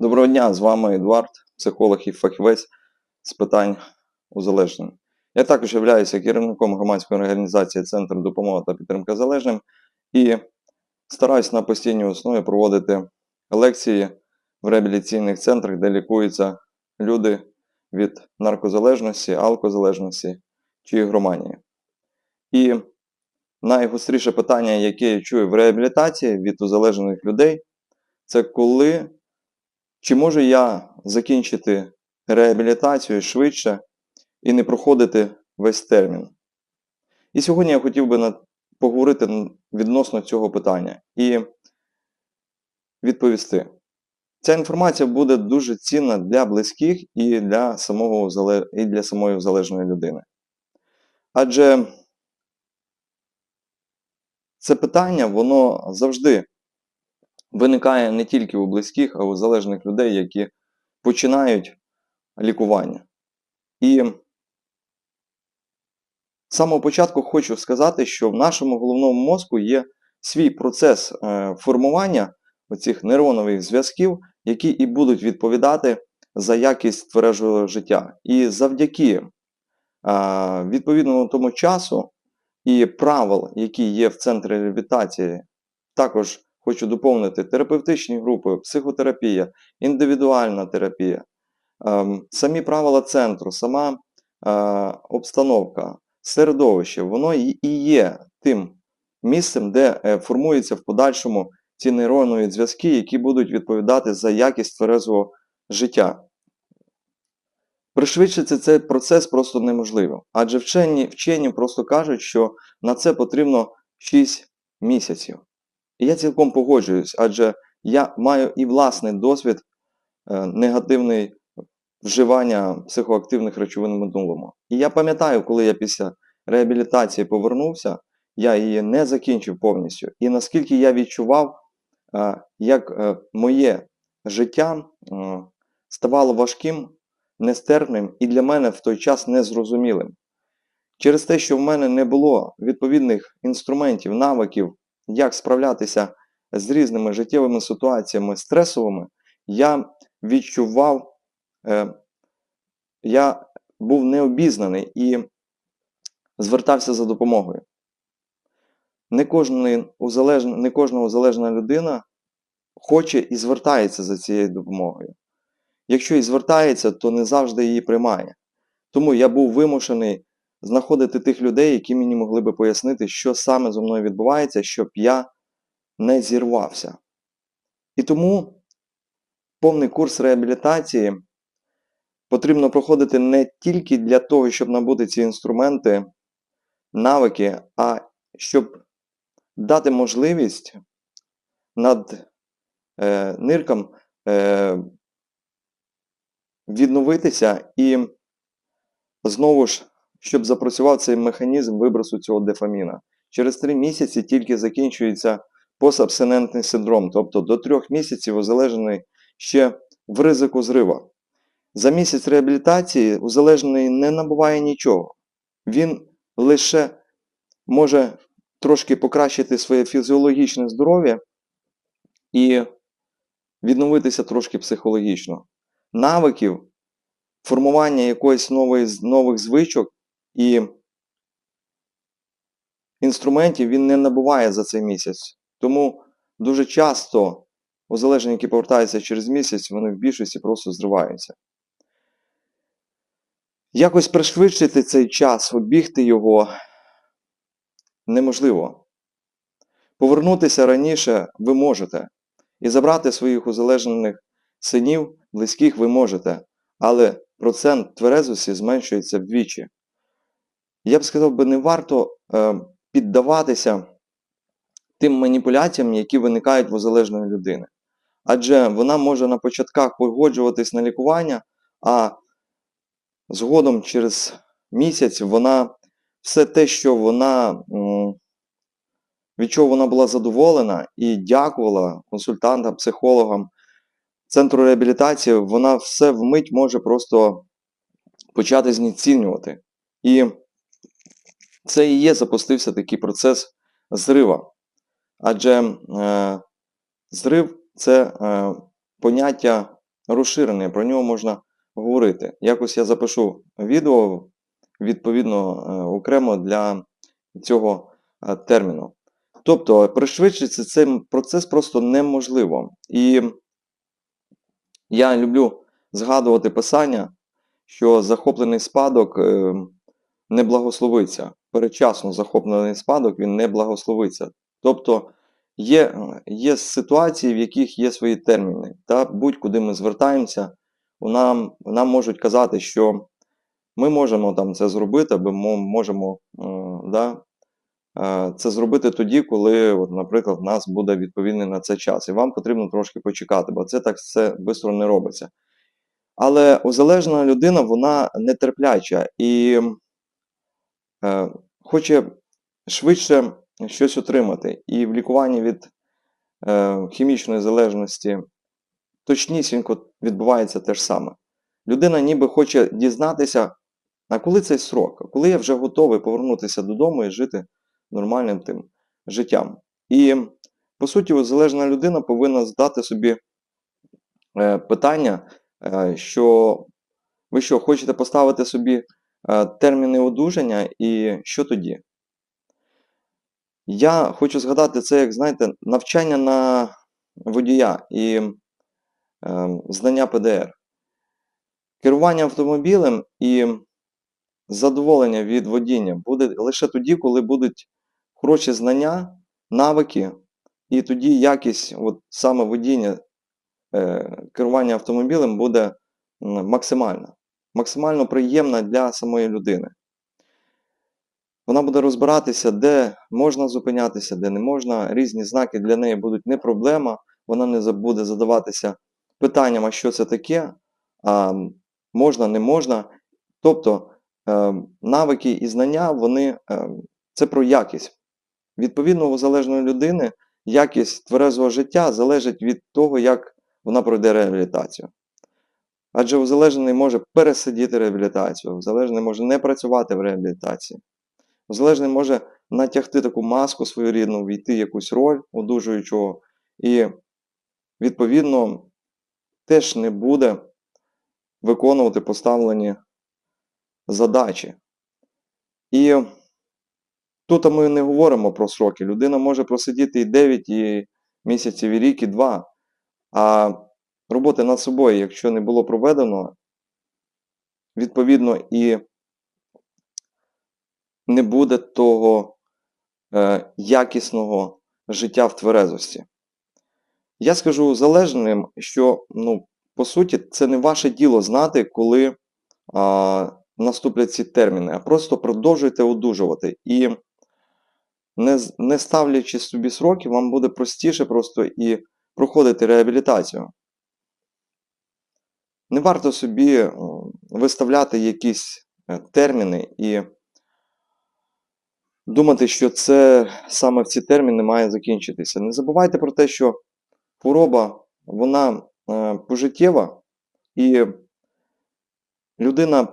Доброго дня, з вами Едуард, психолог і фахівець з питань узалежнень. Я також являюся керівником громадської організації Центр допомоги та підтримки залежним і стараюсь на постійній основі проводити лекції в реабілітаційних центрах, де лікуються люди від наркозалежності, алкозалежності чи ігроманії. І найгостріше питання, яке я чую в реабілітації від узалежених людей, це коли чи можу я закінчити реабілітацію швидше і не проходити весь термін? І сьогодні я хотів би поговорити відносно цього питання і відповісти. Ця інформація буде дуже цінна для близьких і для, самого, і для самої залежної людини. Адже це питання, воно завжди виникає не тільки у близьких, а у залежних людей, які починають лікування. І з самого початку хочу сказати, що в нашому головному мозку є свій процес е, формування оцих нейронових зв'язків, які і будуть відповідати за якість твережого життя. І завдяки е, відповідному тому часу і правил, які є в центрі реабілітації, також хочу доповнити терапевтичні групи, психотерапія, індивідуальна терапія, ем, самі правила центру, сама е, обстановка, середовище, воно і є тим місцем, де е, формуються в подальшому ці нейронові зв'язки, які будуть відповідати за якість тверезого життя. Пришвидшити цей процес просто неможливо, адже вчені, вчені просто кажуть, що на це потрібно 6 місяців. І я цілком погоджуюсь, адже я маю і власний досвід е, негативний вживання психоактивних речовин в минулому. І я пам'ятаю, коли я після реабілітації повернувся, я її не закінчив повністю. І наскільки я відчував, е, як е, моє життя ставало важким, нестерпним і для мене в той час незрозумілим. Через те, що в мене не було відповідних інструментів, навиків, як справлятися з різними життєвими ситуаціями стресовими, я відчував, е, я був необізнаний і звертався за допомогою. Не, кожний узалежн... не кожна узалежна людина хоче і звертається за цією допомогою. Якщо і звертається, то не завжди її приймає. Тому я був вимушений знаходити тих людей, які мені могли би пояснити, що саме зі мною відбувається, щоб я не зірвався. І тому повний курс реабілітації потрібно проходити не тільки для того, щоб набути ці інструменти, навики, а щоб дати можливість над е, ниркам е, відновитися і знову ж, щоб запрацював цей механізм вибросу цього дефаміна. Через три місяці тільки закінчується постабстинентний синдром, тобто до трьох місяців узалежений ще в ризику зрива. За місяць реабілітації узалежений не набуває нічого. Він лише може трошки покращити своє фізіологічне здоров'я і відновитися трошки психологічно. Навиків, формування якоїсь нової, нових звичок і інструментів він не набуває за цей місяць. Тому дуже часто узалежні, які повертаються через місяць, вони в більшості просто зриваються. Якось пришвидшити цей час, обігти його неможливо. Повернутися раніше ви можете. І забрати своїх узалежнених синів, близьких ви можете, але процент тверезості зменшується вдвічі. Я б сказав би, не варто е, піддаватися тим маніпуляціям, які виникають в узалежної людини. Адже вона може на початках погоджуватись на лікування, а згодом через місяць вона все те, що вона від чого вона була задоволена і дякувала консультантам, психологам, центру реабілітації, вона все вмить може просто почати знецінювати. І це і є запустився такий процес зрива. Адже е, зрив це е, поняття розширений, про нього можна говорити. Якось я запишу відео відповідно е, окремо для цього е, терміну. Тобто, пришвидшити цей процес просто неможливо. І я люблю згадувати писання, що захоплений спадок е, не благословиться. Передчасно захоплений спадок він не благословиться. Тобто є, є ситуації, в яких є свої терміни. Та будь-куди ми звертаємося, нам, нам можуть казати, що ми можемо там це зробити, або ми можемо е, да, е, це зробити тоді, коли, от, наприклад, в нас буде відповідний на це час. І вам потрібно трошки почекати, бо це так все швидко не робиться. Але узалежнена людина, вона нетерпляча і хоче швидше щось отримати. І в лікуванні від е, хімічної залежності точнісінько відбувається те ж саме. Людина ніби хоче дізнатися, а коли цей срок, коли я вже готовий повернутися додому і жити нормальним тим життям. І, по суті, залежна людина повинна здати собі е, питання, е, що ви що, хочете поставити собі е, терміни одужання, і що тоді? Я хочу згадати це, як знаєте, навчання на водія і е, знання ПДР. Керування автомобілем і задоволення від водіння буде лише тоді, коли будуть хороші знання, навики, і тоді якість от, саме водіння, е, керування автомобілем буде максимальна, максимально приємна для самої людини. Вона буде розбиратися, де можна зупинятися, де не можна. Різні знаки для неї будуть не проблема. Вона не буде задаватися питанням, а що це таке, а можна, не можна. Тобто е, навики і знання, вони, е, це про якість. Відповідно, у залежної людини якість тверезого життя залежить від того, як вона пройде реабілітацію. Адже узалежнений може пересидіти реабілітацію, узалежнений може не працювати в реабілітації. Залежний може натягти таку маску своєрідну, війти в якусь роль одужуючого, і, відповідно, теж не буде виконувати поставлені задачі. І тут ми не говоримо про сроки. Людина може просидіти і 9 і місяців, і рік, і 2. А роботи над собою, якщо не було проведено, відповідно, і не буде того е, якісного життя в тверезості. Я скажу залежним, що, ну, по суті, це не ваше діло знати, коли а, наступлять ці терміни, а просто продовжуйте одужувати. І не, не ставлячи собі сроки, вам буде простіше просто і проходити реабілітацію. Не варто собі е, виставляти якісь е, терміни і думати, що це саме в ці терміни має закінчитися. Не забувайте про те, що хвороба, вона е, пожиттєва, і людина